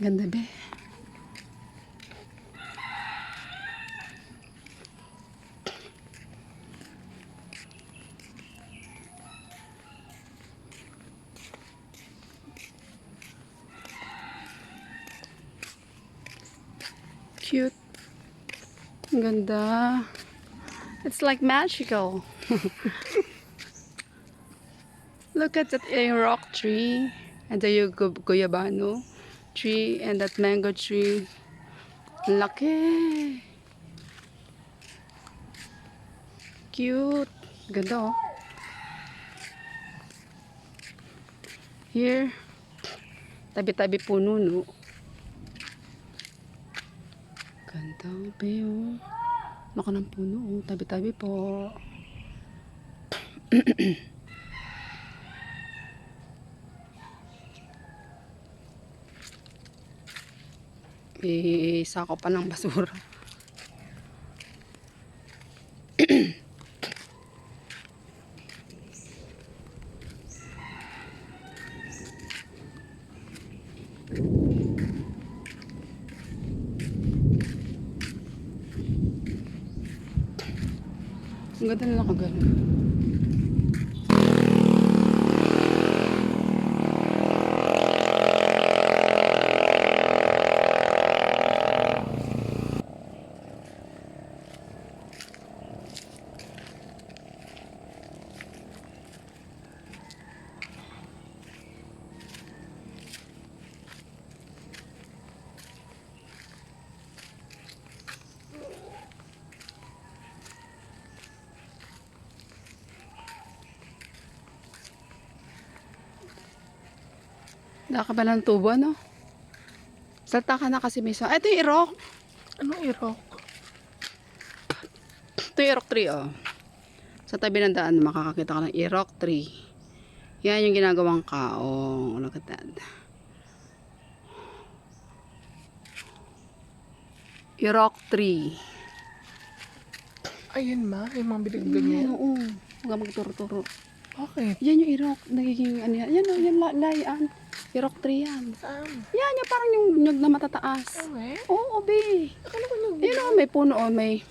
Ganda be. Cute. Ganda. It's like magical. Look at that a rock tree and the gu- guyabano tree and that mango tree. Laki. Cute. Ganda oh. Here. Tabi-tabi puno no. Ganda be oh. Laka ng puno oh. Tabi-tabi po. May sako pa ng basura. Ang ganda nila kagano. Daka ba ng tubo, ano? Salta ka na kasi sa... Ay, ito yung irok. Anong irok? Ito yung irok tree, oh. Sa tabi ng daan, makakakita ka ng irok tree. Yan yung ginagawang kaong. Look at that. Irok tree. Ayun ma, yung mga bilig-bilig mo. oo. Huwag magturo-turo. Bakit? Yan yung irok. Nagiging ano yan. Yan, oh, yan, la- layan. Irok tree yan. Saan? Yan, yung parang yung nyug na matataas. Okay. Oo, be. Akala ko nag... Ayun oh, may puno oh, may